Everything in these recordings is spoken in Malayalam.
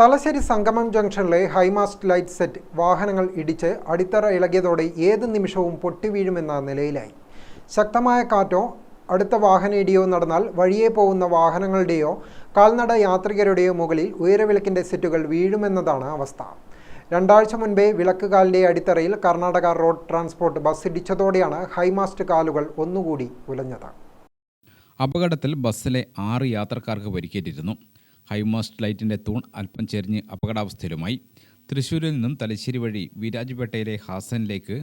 തലശ്ശേരി സംഗമം ജംഗ്ഷനിലെ ഹൈമാസ്റ്റ് ലൈറ്റ് സെറ്റ് വാഹനങ്ങൾ ഇടിച്ച് അടിത്തറ ഇളകിയതോടെ ഏത് നിമിഷവും പൊട്ടിവീഴുമെന്ന നിലയിലായി. ശക്തമായ കാറ്റോ അടുത്ത വാഹനയിടിയോ നടന്നാൽ വഴിയെ പോകുന്ന വാഹനങ്ങളുടെയോ കാൽനട യാത്രികരുടെയോ മുകളിൽ ഉയരവിളക്കിന്റെ സെറ്റുകൾ വീഴുമെന്നതാണ് അവസ്ഥ. രണ്ടാഴ്ച മുൻപേ വിളക്കുകാലിന്റെ അടിത്തറയിൽ കർണാടക റോഡ് ട്രാൻസ്പോർട്ട് ബസ് ഇടിച്ചതോടെയാണ് ഹൈമാസ്റ്റ് കാലുകൾ ഒന്നുകൂടി ഉലഞ്ഞത്. അപകടത്തിൽ ബസ്സിലെ ആറ് യാത്രക്കാർക്ക് പരിക്കേറ്റിരുന്നു. ഹൈമാസ്റ്റ് ലൈറ്റിന്റെ തൂൺ അല്പം ചെരിഞ്ഞ് അപകടാവസ്ഥയിലുമായി. തൃശ്ശൂരിൽ നിന്നും തലശ്ശേരി വഴി വിരാജ്പേട്ടയിലെ ഹാസനിലേക്ക്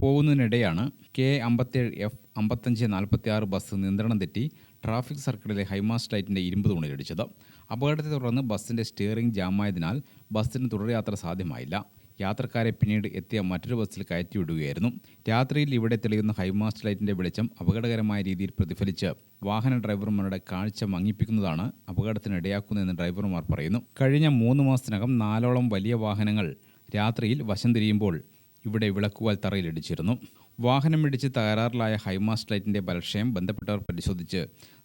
പോകുന്നതിനിടെയാണ് കെ അമ്പത്തേഴ് എഫ് അമ്പത്തഞ്ച് നാൽപ്പത്തി ആറ് ബസ് നിയന്ത്രണം തെറ്റി ട്രാഫിക് സർക്കിളിലെ ഹൈമാസ്റ്റ് ലൈറ്റിന്റെ ഇരുമ്പ് തൂണിലിടിച്ചത് അപകടത്തെ തുടർന്ന് ബസ്സിന്റെ സ്റ്റിയറിംഗ് ജാമായതിനാൽ ബസ്സിന് തുടർയാത്ര സാധ്യമായില്ല. യാത്രക്കാരെ പിന്നീട് എത്തിയ മറ്റൊരു ബസ്സിൽ കയറ്റിവിടുകയായിരുന്നു. രാത്രിയിൽ ഇവിടെ തെളിയുന്ന ഹൈമാസ്റ്റ് ലൈറ്റിന്റെ വെളിച്ചം അപകടകരമായ രീതിയിൽ പ്രതിഫലിച്ച് വാഹന ഡ്രൈവർമാരുടെ കാഴ്ച മങ്ങിപ്പിക്കുന്നതാണ് അപകടത്തിനിടയാക്കുന്നതെന്ന് ഡ്രൈവർമാർ പറയുന്നു. കഴിഞ്ഞ മൂന്ന് മാസത്തിനകം നാലോളം വലിയ വാഹനങ്ങൾ രാത്രിയിൽ വശം തിരിയുമ്പോൾ ഇവിടെ വിളക്കുവാൽ തറയിലിടിച്ചിരുന്നു. വാഹനമിടിച്ച് തകരാറിലായ ഹൈമാസ്റ്റ് ലൈറ്റിന്റെ ബലക്ഷയം ബന്ധപ്പെട്ടവർ പരിശോധിച്ച്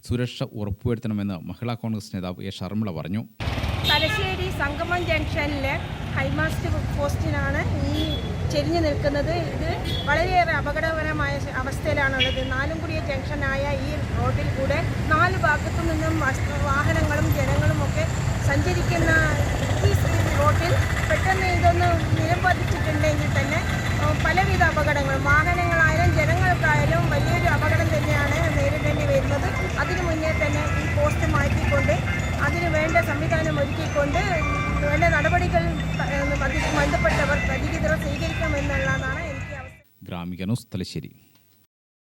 സുരക്ഷ ഉറപ്പുവരുത്തണമെന്ന് മഹിളാ കോൺഗ്രസ് നേതാവ് എ. ഷർമിള പറഞ്ഞു. തലശ്ശേരി സംഗമം ജംഗ്ഷനിലെ ഹൈമാസ്റ്റ് പോസ്റ്റിനാണ് ഈ ചെരിഞ്ഞു നിൽക്കുന്നത്. ഇത് വളരെയേറെ അപകടകരമായ അവസ്ഥയിലാണുള്ളത്. നാലുംകുടിയ ജംഗ്ഷനായ ഈ റോഡിൽ കൂടെ നാല് ഭാഗത്തു നിന്നും വാഹനങ്ങളും ജനങ്ങളും ഒക്കെ സഞ്ചരിക്കുന്ന ഈ റോഡിൽ പെട്ടെന്ന് ഇതൊന്ന് നിലംപതിച്ചിട്ടുണ്ടെങ്കിൽ തന്നെ പലവിധ അപകടങ്ങളും അതിന് വേണ്ട സംവിധാനം ഒരുക്കിക്കൊണ്ട് വേണ്ട നടപടികൾ ബന്ധപ്പെട്ടവർ അധികൃതർ സ്വീകരിക്കുമെന്നുള്ളതാണ് എനിക്ക് ഗ്രാമിക ന്യൂസ് തലശ്ശേരി.